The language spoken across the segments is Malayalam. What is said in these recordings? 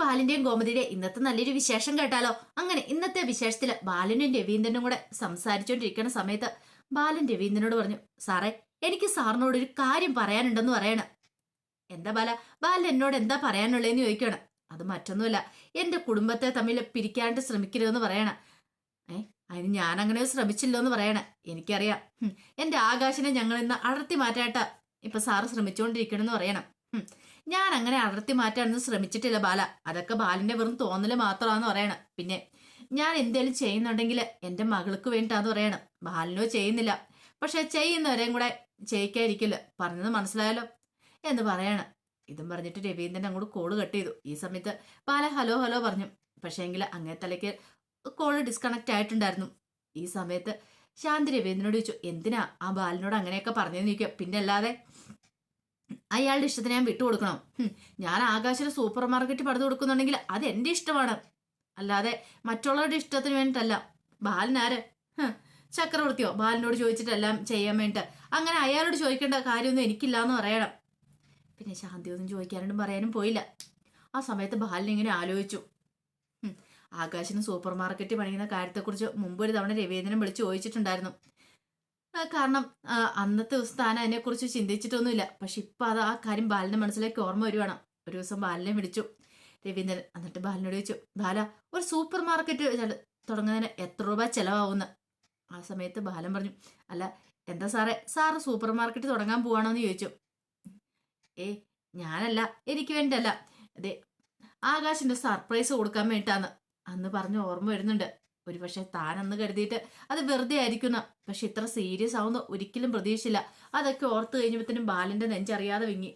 ബാലിന്റെയും ഗോമതിയുടെ ഇന്നത്തെ നല്ലൊരു വിശേഷം കേട്ടാലോ? അങ്ങനെ ഇന്നത്തെ വിശേഷത്തിൽ ബാലനും രവീന്ദ്രനും കൂടെ സംസാരിച്ചുകൊണ്ടിരിക്കുന്ന സമയത്ത് ബാലൻ രവീന്ദ്രനോട് പറഞ്ഞു സാറേ എനിക്ക് സാറിനോട് ഒരു കാര്യം പറയാനുണ്ടെന്ന് പറയണം. എന്താ ബാല? ബാലൻ എന്നോട് എന്താ പറയാനുള്ളതെന്ന് ചോദിക്കണം. അത് മറ്റൊന്നുമല്ല എന്റെ കുടുംബത്തെ തമ്മിൽ പിരിക്കാണ്ട് ശ്രമിക്കരുതെന്ന് പറയണം. ഏ അതിന് ഞാൻ അങ്ങനെ ശ്രമിച്ചില്ലോ എന്ന് പറയണേ. എനിക്കറിയാം. എന്റെ ആകാശിനെ ഞങ്ങൾ ഇന്ന് അടർത്തി മാറ്റാട്ടാ. ഇപ്പൊ സാറ് ശ്രമിച്ചുകൊണ്ടിരിക്കണമെന്ന് പറയണം. ഞാൻ അങ്ങനെ അടർത്തി മാറ്റാനൊന്നും ശ്രമിച്ചിട്ടില്ല ബാല. അതൊക്കെ ബാലിന്റെ വെറും തോന്നൽ മാത്രമാണെന്ന് പറയണം. പിന്നെ ഞാൻ എന്തേലും ചെയ്യുന്നുണ്ടെങ്കിൽ എന്റെ മകൾക്ക് വേണ്ടിട്ടാന്ന് പറയണം. ബാലിനോ ചെയ്യുന്നില്ല. പക്ഷെ ചെയ്യുന്നവരെയും കൂടെ ചെയ്യിക്കാതിരിക്കില്ല പറഞ്ഞത് മനസ്സിലായല്ലോ എന്ന് പറയണം. ഇതും പറഞ്ഞിട്ട് രവീന്ദ്രൻ അങ്ങോട്ട് കോൾ കട്ട് ചെയ്തു. ഈ സമയത്ത് ബാല ഹലോ ഹലോ പറഞ്ഞു. പക്ഷേ എങ്കിൽ അങ്ങേ തലയ്ക്ക് കോൾ ഡിസ്കണക്ട് ആയിട്ടുണ്ടായിരുന്നു. ഈ സമയത്ത് ശാന്തി രവീന്ദ്രനോട് ചോദിച്ചു എന്തിനാ ആ ബാലിനോട് അങ്ങനെയൊക്കെ പറഞ്ഞു ചോദിക്കുക? പിന്നെ അല്ലാതെ അയാളുടെ ഇഷ്ടത്തിന് ഞാൻ വിട്ടുകൊടുക്കണം കൊടുക്കണം. ഞാൻ ആകാശിന് സൂപ്പർ മാർക്കറ്റ് പടുത്തു കൊടുക്കുന്നുണ്ടെങ്കിൽ അത് എന്റെ ഇഷ്ടമാണ്. അല്ലാതെ മറ്റുള്ളവരുടെ ഇഷ്ടത്തിന് വേണ്ടിയിട്ടല്ല. ബാലനാര് ചക്രവർത്തിയോ? ബാലിനോട് ചോദിച്ചിട്ടെല്ലാം ചെയ്യാൻ വേണ്ടിട്ട് അങ്ങനെ അയാളോട് ചോദിക്കേണ്ട കാര്യമൊന്നും എനിക്കില്ല എന്ന് പറയണം. പിന്നെ ശാന്തിയൊന്നും ചോദിക്കാനും പറയാനും പോയില്ല. ആ സമയത്ത് ബാലൻ ഇങ്ങനെ ആലോചിച്ചു. ആകാശിന് സൂപ്പർ മാർക്കറ്റ് പണിയുന്ന കാര്യത്തെക്കുറിച്ച് മുമ്പ് ഒരു തവണ രവീന്ദ്രൻ വിളിച്ച് ചോദിച്ചിട്ടുണ്ടായിരുന്നു. കാരണം അന്നത്തെ ദിവസം താൻ അതിനെക്കുറിച്ച് ചിന്തിച്ചിട്ടൊന്നുമില്ല. പക്ഷെ ഇപ്പൊ അത് ആ കാര്യം ബാലിന്റെ മനസ്സിലേക്ക് ഓർമ്മ വരുവാണ്. ഒരു ദിവസം ബാലിനെ വിളിച്ചു. രവീന്ദ്രൻ എന്നിട്ട് ബാലിനോട് ചോദിച്ചു ബാല ഒരു സൂപ്പർ മാർക്കറ്റ് തുടങ്ങുന്നതിന് എത്ര രൂപ ചെലവാകുമെന്ന് ആ സമയത്ത് ബാലൻ പറഞ്ഞു അല്ല എന്താ സാറേ സാറ് സൂപ്പർ മാർക്കറ്റ് തുടങ്ങാൻ പോവാണോ എന്ന് ചോദിച്ചു. ഏ ഞാനല്ല എനിക്ക് വേണ്ടല്ല അതെ ആകാശിന്റെ സർപ്രൈസ് കൊടുക്കാൻ വേണ്ടിട്ടാന്ന് അന്ന് പറഞ്ഞ് ഓർമ്മ വരുന്നുണ്ട്. ഒരു പക്ഷെ താൻ അന്ന് കരുതിയിട്ട് അത് വെറുതെ ആയിരിക്കുന്ന പക്ഷെ ഇത്ര സീരിയസ് ആവുന്ന ഒരിക്കലും പ്രതീക്ഷയില്ല അതൊക്കെ ഓർത്ത് കഴിഞ്ഞപ്പോഴത്തേനും ബാലന്റെ നെഞ്ചറിയാതെ വിങ്ങി.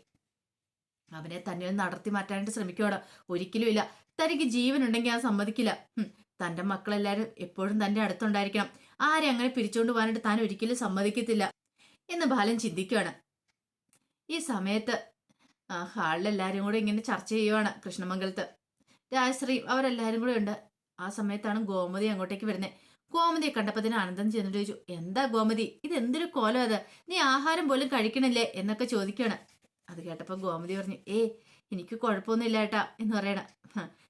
അവനെ തന്നെ നടത്തി മാറ്റാനായിട്ട് ശ്രമിക്കോടെ ഒരിക്കലും ഇല്ല. തനിക്ക് ജീവൻ ഉണ്ടെങ്കിൽ അത് സമ്മതിക്കില്ല. തന്റെ മക്കളെല്ലാരും എപ്പോഴും തന്റെ അടുത്തുണ്ടായിരിക്കണം. ആരെ അങ്ങനെ പിരിച്ചുകൊണ്ട് പോകാനായിട്ട് താൻ ഒരിക്കലും സമ്മതിക്കത്തില്ല എന്ന് ബാലൻ ചിന്തിക്കുകയാണ് ഈ സമയത്ത് ഹാളിലെല്ലാരും കൂടെ ഇങ്ങനെ ചർച്ച ചെയ്യുവാണ് കൃഷ്ണമംഗലത്ത്. രാജശ്രീ അവരെല്ലാരും കൂടെ ഉണ്ട്. ആ സമയത്താണ് ഗോമതി അങ്ങോട്ടേക്ക് വരുന്നത് ഗോമതിയെ കണ്ടപ്പത്തിന് ആനന്ദം ചെന്നിട്ട് ചോദിച്ചു എന്താ ഗോമതി? ഇത് എന്തൊരു കോലം അത്? നീ ആഹാരം പോലും കഴിക്കണില്ലേ? എന്നൊക്കെ ചോദിക്കുകയാണ്. അത് കേട്ടപ്പോ ഗോമതി പറഞ്ഞു ഏ എനിക്ക് കുഴപ്പമൊന്നുമില്ല ഏട്ടാ എന്ന് പറയണ.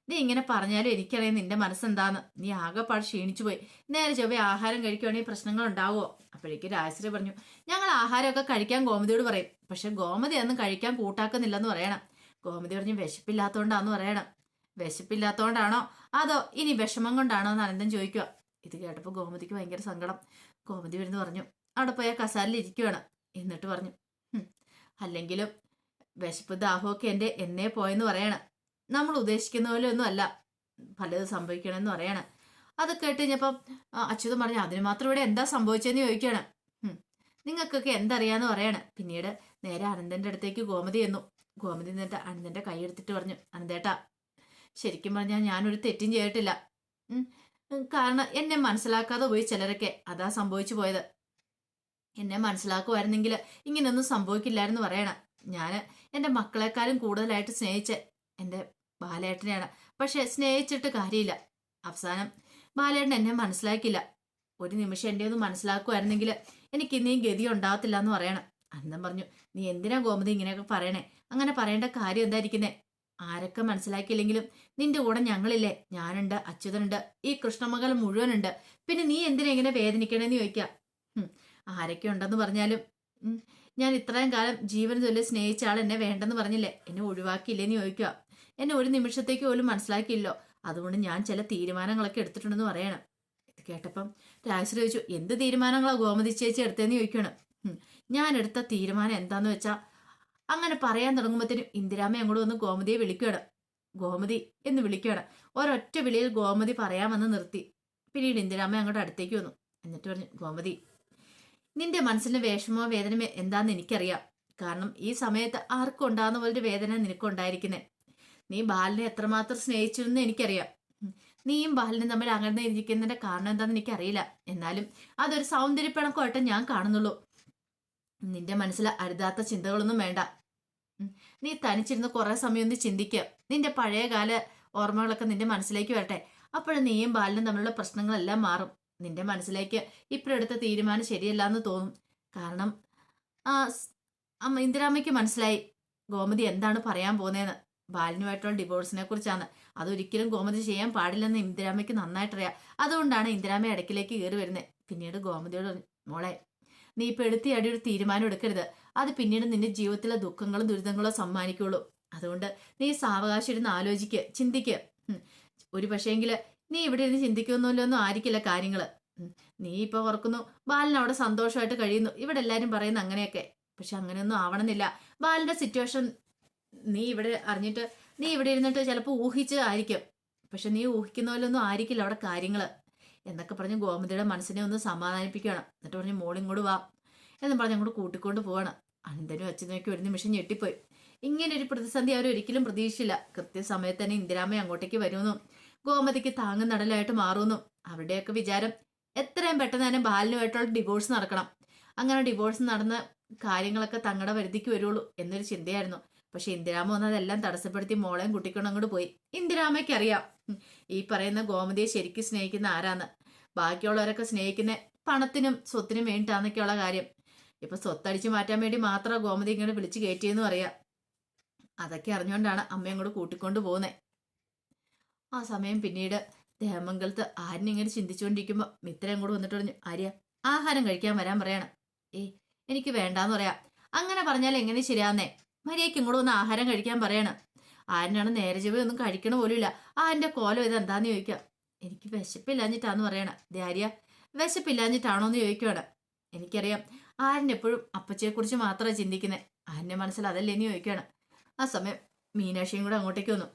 നീ ഇങ്ങനെ പറഞ്ഞാലും എനിക്കറിയാം നിന്റെ മനസ്സെന്താന്ന്. നീ ആകെപ്പാട് ക്ഷീണിച്ചു പോയി നേരെ ചൊവ്വേ ആഹാരം കഴിക്കുവാണെങ്കിൽ പ്രശ്നങ്ങൾ ഉണ്ടാവുമോ അപ്പോഴേക്ക് രാജശ്രീ പറഞ്ഞു ഞങ്ങൾ ആഹാരമൊക്കെ കഴിക്കാൻ ഗോമതിയോട് പറയും. പക്ഷെ ഗോമതി അന്ന് കഴിക്കാൻ കൂട്ടാക്കുന്നില്ലെന്ന് പറയണം. ഗോമതി പറഞ്ഞു വിശപ്പില്ലാത്തോണ്ടാന്ന് പറയണം. വിശപ്പില്ലാത്തോണ്ടാണോ? അതോ ഇനി വിഷമം കൊണ്ടാണോ എന്ന് അനന്തൻ ചോദിക്കുക. ഇത് കേട്ടപ്പോൾ ഗോമതിക്ക് ഭയങ്കര സങ്കടം. ഗോമതി വരുന്ന് പറഞ്ഞു അവിടെ പോയ കസാലിൽ ഇരിക്കുകയാണ് എന്നിട്ട് പറഞ്ഞു അല്ലെങ്കിലും വിശപ്പ് ദാഹമൊക്കെ എന്റെ എന്നേ പോയെന്ന് പറയണം. നമ്മൾ ഉദ്ദേശിക്കുന്ന പോലെ ഒന്നും അല്ല. പലത് സംഭവിക്കണമെന്ന് പറയണം. അത് കേട്ട് കഴിഞ്ഞപ്പം അച്യുതം പറഞ്ഞു അതിന് മാത്രം ഇവിടെ എന്താ സംഭവിച്ചതെന്ന് ചോദിക്കുകയാണ്. "ഹും, നിങ്ങൾക്കൊക്കെ എന്തറിയാന്ന് പറയാണ്. പിന്നീട് നേരെ അനന്തന്റെ അടുത്തേക്ക് ഗോമതി എന്നു ഗോമതി എന്നിട്ട് അനന്തന്റെ കൈ എടുത്തിട്ട് പറഞ്ഞു അനന്തേട്ടാ ശരിക്കും പറഞ്ഞാൽ ഞാനൊരു തെറ്റും ചെയ്തിട്ടില്ല. കാരണം എന്നെ മനസ്സിലാക്കാതെ പോയി ചിലരൊക്കെ. അതാ സംഭവിച്ചു പോയത്. എന്നെ മനസ്സിലാക്കുമായിരുന്നെങ്കിൽ ഇങ്ങനെയൊന്നും സംഭവിക്കില്ലായിരുന്നു പറയണം. ഞാൻ എന്റെ മക്കളെക്കാളും കൂടുതലായിട്ട് സ്നേഹിച്ച. എന്റെ ബാലേട്ടനെയാണ്. പക്ഷെ സ്നേഹിച്ചിട്ട് കാര്യമില്ല. അവസാനം ബാലേട്ടൻ എന്നെ മനസ്സിലാക്കില്ല ഒരു നിമിഷം എന്റെ ഒന്ന് മനസ്സിലാക്കുമായിരുന്നെങ്കിൽ എനിക്ക് ഇനിയും ഗതി ഉണ്ടാകത്തില്ല എന്ന് പറയണം. അന്നം പറഞ്ഞു നീ എന്തിനാ ഗോമതി ഇങ്ങനെയൊക്കെ പറയണേ? അങ്ങനെ പറയേണ്ട കാര്യം എന്തായിരിക്കുന്നേ ആരൊക്കെ മനസ്സിലാക്കിയില്ലെങ്കിലും നിന്റെ കൂടെ ഞങ്ങളില്ലേ ഞാനുണ്ട് അച്യുതനുണ്ട് ഈ കൃഷ്ണമകൾ മുഴുവനുണ്ട് പിന്നെ നീ എന്തിനാ ഇങ്ങനെ വേദനിക്കണേന്ന് ചോദിക്കാം? ആരൊക്കെ ഉണ്ടെന്ന് പറഞ്ഞാലും ഞാൻ ഇത്രയും കാലം ജീവൻ തൊല്ലി സ്നേഹിച്ച ആൾ എന്നെ വേണ്ടെന്ന് പറഞ്ഞില്ലേ എന്നെ ഒഴിവാക്കിയില്ലേന്ന് ചോദിക്കുക എന്നെ ഒരു നിമിഷത്തേക്ക് പോലും മനസ്സിലാക്കിയില്ലോ അതുകൊണ്ട് ഞാൻ ചില തീരുമാനങ്ങളൊക്കെ എടുത്തിട്ടുണ്ടെന്ന് പറയണം. ഇത് കേട്ടപ്പം രാജശ്രീ ചോദിച്ചു എന്ത് തീരുമാനങ്ങളാണ് ഗോമതി ചേച്ചി എടുത്തതെന്ന് ചോദിക്കണം ഞാൻ എടുത്ത തീരുമാനം എന്താന്ന് വെച്ചാ അങ്ങനെ പറയാൻ തുടങ്ങുമ്പോഴത്തേനും ഇന്ദിരാമ്മ അങ്ങോട്ട് വന്ന് ഗോമതിയെ വിളിക്കുകയാണ്. ഗോമതി എന്ന് വിളിക്കുകയാണ്. ഒരൊറ്റ വിളിയിൽ ഗോമതി പറയാമെന്ന് നിർത്തി. പിന്നീട് ഇന്ദിരാമ്മ അങ്ങോട്ട് അടുത്തേക്ക് വന്നു. എന്നിട്ട് പറഞ്ഞു ഗോമതി നിന്റെ മനസ്സിന് വേഷമോ വേദനയോ എന്താന്ന് എനിക്കറിയാം. കാരണം ഈ സമയത്ത് ആർക്കും ഉണ്ടാകുന്ന പോലൊരു വേദന നിനക്കുണ്ടായിരിക്കുന്നേ. നീ ബാലിനെ എത്രമാത്രം സ്നേഹിച്ചിരുന്നു എനിക്കറിയാം. ഉം. നീയും ബാലിനും തമ്മിൽ അങ്ങനെ ഇരിക്കുന്നതിന്റെ കാരണം എന്താണെന്ന് എനിക്കറിയില്ല. എന്നാലും അതൊരു സൗന്ദര്യപ്പിണക്കമായിട്ട് ഞാൻ കാണുന്നുള്ളൂ. നിന്റെ മനസ്സിൽ അരുതാത്ത ചിന്തകളൊന്നും വേണ്ട. നീ തനിച്ചിരുന്ന് കുറെ സമയം ഒന്ന് ചിന്തിക്കുക നിന്റെ പഴയകാല ഓർമ്മകളൊക്കെ നിന്റെ മനസ്സിലേക്ക് വരട്ടെ. അപ്പോഴും നീയും ബാലനും തമ്മിലുള്ള പ്രശ്നങ്ങളെല്ലാം മാറും. നിന്റെ മനസ്സിലേക്ക് ഇപ്പോഴെടുത്ത തീരുമാനം ശരിയല്ല എന്ന് തോന്നും. കാരണം ഇന്ദിരാമ്മയ്ക്ക് മനസ്സിലായി. ഗോമതി എന്താണ് പറയാൻ പോകുന്നതെന്ന് ബാലിനുമായിട്ടുള്ള ഡിവോഴ്സിനെ കുറിച്ചാണ് അതൊരിക്കലും ഗോമതി ചെയ്യാൻ പാടില്ലെന്ന് ഇന്ദിരാമയ്ക്ക് നന്നായിട്ടറിയാം. അതുകൊണ്ടാണ് ഇന്ദിരാമ ഇടയ്ക്കിലേക്ക് കയറി വരുന്നത് പിന്നീട് ഗോമതിയോട് മോളെ നീ ഇപ്പൊ എടുത്തി അടി ഒരു തീരുമാനം എടുക്കരുത്. അത് പിന്നീട് നിന്റെ ജീവിതത്തിലെ ദുഃഖങ്ങളും ദുരിതങ്ങളോ സമ്മാനിക്കുള്ളൂ. അതുകൊണ്ട് നീ സാവകാശം ഇരുന്ന് ആലോചിക്ക് ചിന്തിക്ക്. ഒരു പക്ഷേങ്കിൽ നീ ഇവിടെ ഇരുന്ന് ചിന്തിക്കുന്നില്ലൊന്നും ആയിരിക്കില്ല കാര്യങ്ങൾ. ഉം. നീ ഇപ്പൊ ഓർക്കുന്നു ബാലൻ അവിടെ സന്തോഷമായിട്ട് കഴിയുന്നു. ഇവിടെ എല്ലാരും പറയുന്നു അങ്ങനെയൊക്കെ. പക്ഷെ അങ്ങനെയൊന്നും ആവണമെന്നില്ല. ബാലന്റെ സിറ്റുവേഷൻ നീ ഇവിടെ അറിഞ്ഞിട്ട് നീ ഇവിടെ ഇരുന്നിട്ട് ചിലപ്പോൾ ഊഹിച്ച് ആയിരിക്കും. പക്ഷെ നീ ഊഹിക്കുന്ന പോലൊന്നും ആയിരിക്കില്ല അവിടെ കാര്യങ്ങൾ. എന്നൊക്കെ പറഞ്ഞ് ഗോമതിയുടെ മനസ്സിനെ ഒന്ന് സമാധാനിപ്പിക്കുകയാണ് എന്നിട്ട് പറഞ്ഞ് മോളിങ്ങോട്ട് വാ. എന്ന് പറഞ്ഞ് അങ്ങോട്ട് കൂട്ടിക്കൊണ്ട് പോവാണ്. അനന്തനും അച്ഛനൊക്കെ ഒരു നിമിഷം ഞെട്ടിപ്പോയി. ഇങ്ങനെ ഒരു പ്രതിസന്ധി അവർ ഒരിക്കലും പ്രതീക്ഷിച്ചില്ല. കൃത്യസമയത്ത് തന്നെ ഇന്ദിരാമ അങ്ങോട്ടേക്ക് വരുമെന്നും ഗോമതിക്ക് താങ്ങും നടലായിട്ട് മാറുമെന്നും അവരുടെയൊക്കെ വിചാരം എത്രയും പെട്ടെന്ന് തന്നെ ബാലിനുമായിട്ടുള്ള ഡിവോഴ്സ് നടക്കണം. അങ്ങനെ ഡിവോഴ്സ് നടന്ന കാര്യങ്ങളൊക്കെ തങ്ങളുടെ വരുതിക്ക് വരുള്ളൂ എന്നൊരു ചിന്തയായിരുന്നു. പക്ഷെ ഇന്ദിരാമ വന്ന് അതെല്ലാം തടസ്സപ്പെടുത്തി മോളെയും കുട്ടിക്കൊണ്ട് അങ്ങോട്ട് പോയി. ഇന്ദിരാമയ്ക്ക് അറിയാം ഈ പറയുന്ന ഗോമതിയെ ശരിക്കും സ്നേഹിക്കുന്ന ആരാന്ന്? ബാക്കിയുള്ളവരൊക്കെ സ്നേഹിക്കുന്ന പണത്തിനും സ്വത്തിനും വേണ്ടിയിട്ടാന്നൊക്കെയുള്ള കാര്യം. ഇപ്പൊ സ്വത്തടിച്ചു മാറ്റാൻ വേണ്ടി മാത്രം ഗോമതി ഇങ്ങോട്ട് വിളിച്ചു കയറ്റിയെന്ന് പറയാ. അതൊക്കെ അറിഞ്ഞുകൊണ്ടാണ് അമ്മയും കൂടെ കൂട്ടിക്കൊണ്ട് പോകുന്നത് ആ സമയം പിന്നീട് ദേവമംഗലത്ത് ആര്യൻ ഇങ്ങനെ ചിന്തിച്ചുകൊണ്ടിരിക്കുമ്പോൾ മിത്രയും കൂടെ വന്നിട്ട് പറഞ്ഞു ആര്യ ആഹാരം കഴിക്കാൻ വരാൻ പറയണം. ഏ എനിക്ക് വേണ്ടാന്ന് പറയാ. അങ്ങനെ പറഞ്ഞാൽ എങ്ങനെ ശരിയാന്നേ? മര്യാദയ്ക്ക് ഇങ്ങോട്ട് വന്ന് ആഹാരം കഴിക്കാൻ പറയണം. ആര്യനാണ് നേരെ ചെവി ഒന്നും കഴിക്കണ പോലുമില്ല. ആ എന്റെ കോലം ഇത് എന്താന്ന് ചോദിക്കാം. എനിക്ക് വിശപ്പില്ലാഞ്ഞിട്ടാന്ന് പറയണ. ധാര്യ വിശപ്പില്ലാഞ്ഞിട്ടാണോ എന്ന് ചോദിക്കുവാണ്. എനിക്കറിയാം. ആര്യൻ എപ്പോഴും അപ്പച്ചയെക്കുറിച്ച് മാത്രമേ ചിന്തിക്കുന്നത് ആര്യന്റെ മനസ്സിൽ അതല്ലേ എന്ന് ചോദിക്കുകയാണ് ആ സമയം മീനാക്ഷിയും കൂടെ അങ്ങോട്ടേക്ക് വന്നു.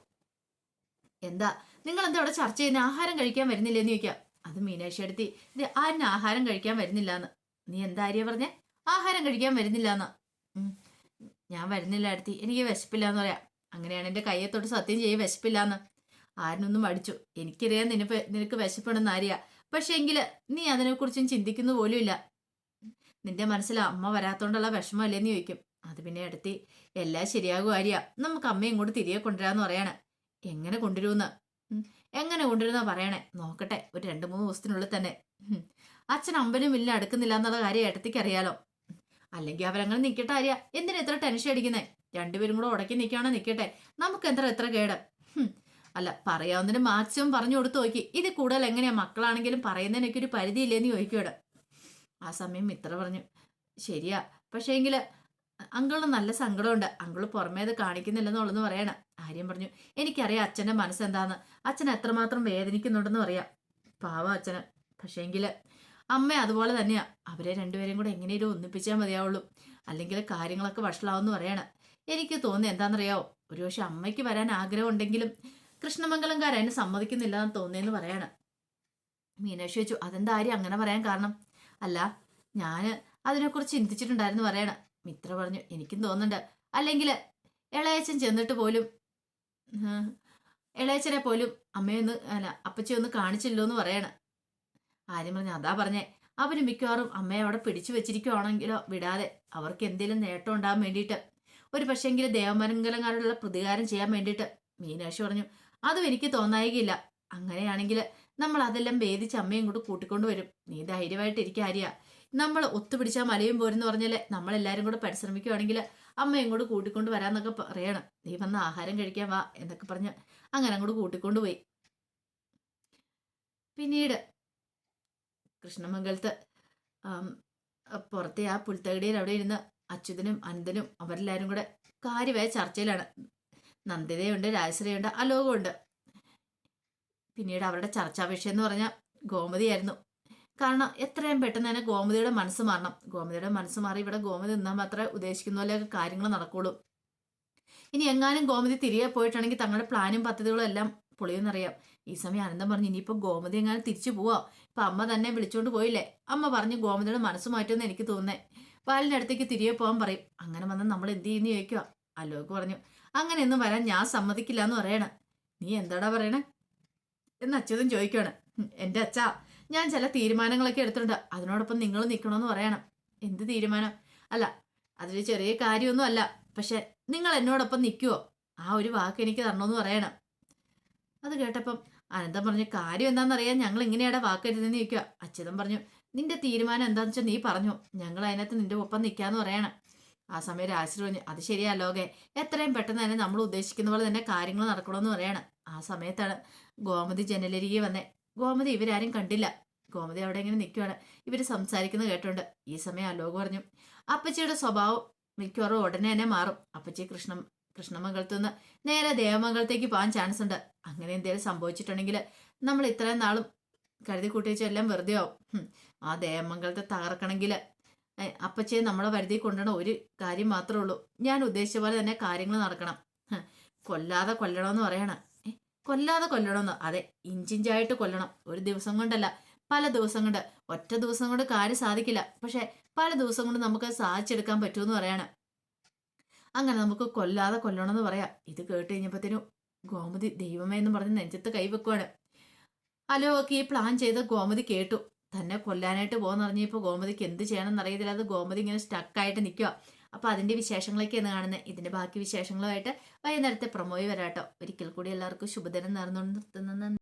എന്താ നിങ്ങൾ എന്താ അവിടെ ചർച്ച ചെയ്യുന്ന? ആഹാരം കഴിക്കാൻ വരുന്നില്ലെന്ന് ചോദിക്കാം. അത് മീനാക്ഷി അടുത്തി ഇത് ആരിന് ആഹാരം കഴിക്കാൻ വരുന്നില്ല എന്ന് നീ എന്താ ആര്യ പറഞ്ഞേ? ആഹാരം കഴിക്കാൻ വരുന്നില്ല എന്ന് ഞാൻ വരുന്നില്ല അടുത്തി. എനിക്ക് വിശപ്പില്ല എന്ന് പറയാം. അങ്ങനെയാണ് എന്റെ കയ്യെ തൊട്ട് സത്യം ചെയ്യ വിശപ്പില്ലാന്ന്. ആരനൊന്നും അടിച്ചു എനിക്കറിയാം നിനക്ക് നിനക്ക് വിശപ്പുണ്ടെന്ന് ആര്യ. പക്ഷെ എങ്കിൽ നീ അതിനെക്കുറിച്ചും ചിന്തിക്കുന്നു പോലുമില്ല. നിന്റെ മനസ്സിൽ അമ്മ വരാത്തോണ്ടുള്ള വിഷമമല്ലേന്ന് ചോദിക്കും. അത് പിന്നെ എടുത്തി എല്ലാം ശരിയാകും ആര്യ. നമുക്ക് അമ്മയും ഇങ്ങോട്ട് തിരികെ കൊണ്ടുവരാന്ന് പറയണേ. എങ്ങനെ കൊണ്ടുവരുമെന്ന്? എങ്ങനെ കൊണ്ടുവരുന്ന പറയണേ? നോക്കട്ടെ ഒരു രണ്ട് മൂന്ന് ദിവസത്തിനുള്ളിൽ തന്നെ. അച്ഛൻ അമ്പലും ഇല്ല അടുക്കുന്നില്ല എന്നുള്ള കാര്യം ഏട്ടത്തിക്ക് അറിയാലോ. അല്ലെങ്കിൽ അവരങ്ങനെ നിൽക്കട്ടെ ആര്യ. എന്തിനാ എത്ര ടെൻഷൻ അടിക്കുന്നേ? രണ്ടുപേരും കൂടെ ഉടക്കി നിൽക്കുകയാണെ? നിൽക്കട്ടെ. നമുക്ക് എത്ര എത്ര കേട്? അല്ല പറയാവുന്നതിന് മാക്സിമം പറഞ്ഞു കൊടുത്തു നോക്കി. ഇത് കൂടുതൽ എങ്ങനെയാ? മക്കളാണെങ്കിലും പറയുന്നതിനൊക്കെ ഒരു പരിധിയില്ലേന്ന് ചോദിക്കൂടെ ആ സമയം ഇത്ര പറഞ്ഞു. ശരിയാ. പക്ഷേ എങ്കിൽ അങ്കിളിന് നല്ല സങ്കടമുണ്ട്. അങ്കിൾ പുറമേ അത് കാണിക്കുന്നില്ലെന്നുള്ളതെന്ന് പറയണം. ആര്യം പറഞ്ഞു എനിക്കറിയാം അച്ഛന്റെ മനസ്സെന്താന്ന്. അച്ഛൻ എത്രമാത്രം വേദനിക്കുന്നുണ്ടെന്ന് പറയാം. പാവ അച്ഛന്. പക്ഷേങ്കിൽ അമ്മ അതുപോലെ തന്നെയാ. അവരെ രണ്ടുപേരും കൂടെ എങ്ങനെയും ഒന്നിപ്പിച്ചാൽ മതിയാവുള്ളൂ. അല്ലെങ്കിൽ കാര്യങ്ങളൊക്കെ വഷളാവെന്ന് പറയണം. എനിക്ക് തോന്നുന്നത് എന്താണെന്നറിയാവോ ഒരുപക്ഷെ അമ്മയ്ക്ക് വരാൻ ആഗ്രഹം ഉണ്ടെങ്കിലും കൃഷ്ണമംഗലംകാർ അതിന് സമ്മതിക്കുന്നില്ല എന്ന് തോന്നിയെന്ന് പറയാണ്. മീനാക്ഷി ചോദിച്ചു അതെന്താ ആര്യം അങ്ങനെ പറയാൻ കാരണം? അല്ല ഞാൻ അതിനെക്കുറിച്ച് ചിന്തിച്ചിട്ടുണ്ടായിരുന്നു പറയണം. മിത്ര പറഞ്ഞു എനിക്കും തോന്നുന്നുണ്ട്. അല്ലെങ്കിൽ ഇളയച്ചൻ ചെന്നിട്ട് പോലും ഇളയച്ചനെ പോലും അമ്മയൊന്ന് അല്ല അപ്പച്ചയൊന്ന് കാണിച്ചില്ലോ എന്ന് പറയണം. ആര്യം പറഞ്ഞു അതാ പറഞ്ഞേ അവർ മിക്കവാറും അമ്മയെ അവിടെ പിടിച്ചു വെച്ചിരിക്കുവാണെങ്കിലോ വിടാതെ അവർക്ക് എന്തെങ്കിലും നേട്ടം ഉണ്ടാകാൻ വേണ്ടിയിട്ട് ഒരു പക്ഷേങ്കിൽ ദേവമംഗലങ്ങാരോടുള്ള പ്രതികാരം ചെയ്യാൻ വേണ്ടിയിട്ട് മീനാക്ഷി പറഞ്ഞു. അതും എനിക്ക് തോന്നായികയില്ല. അങ്ങനെയാണെങ്കിൽ നമ്മൾ അതെല്ലാം ഭേദിച്ച് അമ്മയും കൂടെ കൂട്ടിക്കൊണ്ട് വരും. നീ ധൈര്യമായിട്ട് ഇരിക്കാരിയ നമ്മൾ ഒത്തുപിടിച്ചാൽ മലയും പോരെന്ന് പറഞ്ഞല്ലേ നമ്മളെല്ലാരും കൂടെ പരിശ്രമിക്കുവാണെങ്കിൽ അമ്മയും കൂടെ കൂട്ടിക്കൊണ്ട് വരാന്നൊക്കെ പറയണം. നീ വന്ന് ആഹാരം കഴിക്കാൻ വാ എന്നൊക്കെ പറഞ്ഞ് അങ്ങനെ അങ്ങോട്ട് കൂട്ടിക്കൊണ്ട് പോയി. പിന്നീട് കൃഷ്ണമംഗലത്ത് പുറത്തെ ആ പുൽത്തകടിയിൽ അവിടെ ഇരുന്ന് അച്യുതനും അനന്തനും അവരെല്ലാവരും കൂടെ കാര്യമായ ചർച്ചയിലാണ്. നന്ദിതയുണ്ട് രാജശ്രീയുണ്ട് അലോകമുണ്ട് പിന്നീട് അവരുടെ ചർച്ചാ വിഷയം എന്ന് പറഞ്ഞാൽ ഗോമതിയായിരുന്നു. കാരണം എത്രയും പെട്ടെന്ന് തന്നെ ഗോമതിയുടെ മനസ്സ് മാറണം. ഗോമതിയുടെ മനസ്സ് മാറി ഇവിടെ ഗോമതി നിന്നാൽ മാത്രമേ ഉദ്ദേശിക്കുന്ന പോലെയൊക്കെ കാര്യങ്ങൾ നടക്കുള്ളൂ. ഇനി എങ്ങാനും ഗോമതി തിരികെ പോയിട്ടാണെങ്കിൽ തങ്ങളുടെ പ്ലാനും പദ്ധതികളും എല്ലാം പൊളിയെന്നറിയാം ഈ സമയം അനന്തം പറഞ്ഞു ഇനിയിപ്പോൾ ഗോമതി എങ്ങാനും തിരിച്ചു പോവാം. ഇപ്പം അമ്മ തന്നെ വിളിച്ചുകൊണ്ട് പോയില്ലേ? അമ്മ പറഞ്ഞു ഗോമതിയുടെ മനസ്സ് മാറ്റുമെന്ന് എനിക്ക് തോന്നുന്നേ. പാലിന്റെ അടുത്തേക്ക് തിരികെ പോകാൻ പറയും. അങ്ങനെ വന്ന് നമ്മൾ എന്ത് ചെയ്യുന്നു ചോദിക്കുക അലോക്ക് പറഞ്ഞു അങ്ങനെയൊന്നും വരാൻ ഞാൻ സമ്മതിക്കില്ല എന്ന് പറയണ. നീ എന്താടാ പറയണേ? എന്ന് അച്യുതൻ ചോദിക്കുകയാണ് എന്റെ അച്ഛ ഞാൻ ചില തീരുമാനങ്ങളൊക്കെ എടുത്തിട്ടുണ്ട്. അതിനോടൊപ്പം നിങ്ങൾ നിൽക്കണമെന്ന് പറയണം. എന്ത് തീരുമാനം? അല്ല അതൊരു ചെറിയ കാര്യമൊന്നും അല്ല. പക്ഷെ നിങ്ങൾ എന്നോടൊപ്പം നിൽക്കുവോ? ആ ഒരു വാക്ക് എനിക്ക് തരണമെന്ന് പറയണം. അത് കേട്ടപ്പം അനന്തം പറഞ്ഞു കാര്യം എന്താണെന്നറിയാൻ ഞങ്ങൾ ഇങ്ങനെയാണ് വാക്കരുതെന്ന് ചോദിക്കുക അച്യുതൻ പറഞ്ഞു നിന്റെ തീരുമാനം എന്താണെന്ന് വെച്ചാൽ നീ പറഞ്ഞു. ഞങ്ങൾ അതിനകത്ത് നിന്റെ ഒപ്പം നിൽക്കാന്ന് പറയണം. ആ സമയം രാജശ്രീ പറഞ്ഞു അത് ശരിയാ ലോകെ. എത്രയും പെട്ടെന്ന് തന്നെ നമ്മൾ ഉദ്ദേശിക്കുന്ന പോലെ തന്നെ കാര്യങ്ങൾ നടക്കണമെന്ന് പറയണം. ആ സമയത്താണ് ഗോമതി ജനലരികെ വന്നേ. ഗോമതി ഇവരാരും കണ്ടില്ല. ഗോമതി അവിടെ ഇങ്ങനെ നിൽക്കുവാണ്. ഇവർ സംസാരിക്കുന്നത് കേട്ടോണ്ട്. ഈ സമയം അലോക് പറഞ്ഞു അപ്പച്ചിയുടെ സ്വഭാവം മിക്കവാറും ഉടനെ തന്നെ മാറും. അപ്പച്ചി കൃഷ്ണ കൃഷ്ണമംഗലത്തു നിന്ന് നേരെ ദേവമംഗലത്തേക്ക് പോകാൻ ചാൻസ് ഉണ്ട്. അങ്ങനെ എന്തെങ്കിലും സംഭവിച്ചിട്ടുണ്ടെങ്കിൽ നമ്മൾ ഇത്രയും നാളും കരുതി കൂട്ടിവെച്ചെല്ലാം വെറുതെ ആവും. ആ ദേമംഗലത്തെ തകർക്കണമെങ്കിൽ അപ്പച്ചയെ നമ്മളെ വരുതി കൊണ്ടുവരണ ഒരു കാര്യം മാത്രമേ ഉള്ളൂ. ഞാൻ ഉദ്ദേശിച്ച പോലെ തന്നെ കാര്യങ്ങൾ നടക്കണം. കൊല്ലാതെ കൊല്ലണമെന്ന് പറയണം. കൊല്ലാതെ കൊല്ലണമെന്ന് അതെ ഇഞ്ചിഞ്ചായിട്ട് കൊല്ലണം. ഒരു ദിവസം കൊണ്ടല്ല പല ദിവസം കൊണ്ട്. ഒറ്റ ദിവസം കൊണ്ട് കാര്യം സാധിക്കില്ല. പക്ഷെ പല ദിവസം കൊണ്ട് നമുക്ക് സാധിച്ചെടുക്കാൻ പറ്റുമെന്ന് പറയാണ്. അങ്ങനെ നമുക്ക് കൊല്ലാതെ കൊല്ലണമെന്ന് പറയാം. ഇത് കേട്ട് കഴിഞ്ഞപ്പോഴത്തേനും ഗോമതി ദൈവമേ എന്ന് പറഞ്ഞ് നെഞ്ചത്ത് കൈവെക്കുവാണ് അലോക്ക് ഈ പ്ലാൻ ചെയ്ത് ഗോമതി കേട്ടു. തന്നെ കൊല്ലാനായിട്ട് പോകുന്നറിഞ്ഞപ്പോൾ ഗോമതിക്ക് എന്ത് ചെയ്യണമെന്ന് അറിയത്തില്ല അത് ഗോമതി ഇങ്ങനെ സ്റ്റക്കായിട്ട് നിൽക്കുക അപ്പൊ അതിന്റെ വിശേഷങ്ങളൊക്കെയാണ് കാണുന്നത്. ഇതിന്റെ ബാക്കി വിശേഷങ്ങളുമായിട്ട് വൈകുന്നേരത്തെ പ്രൊമോയി വരാട്ടോ ഒരിക്കൽ കൂടി എല്ലാവർക്കും ശുഭദിനം നേർന്നുകൊണ്ട് നിർത്തുന്ന.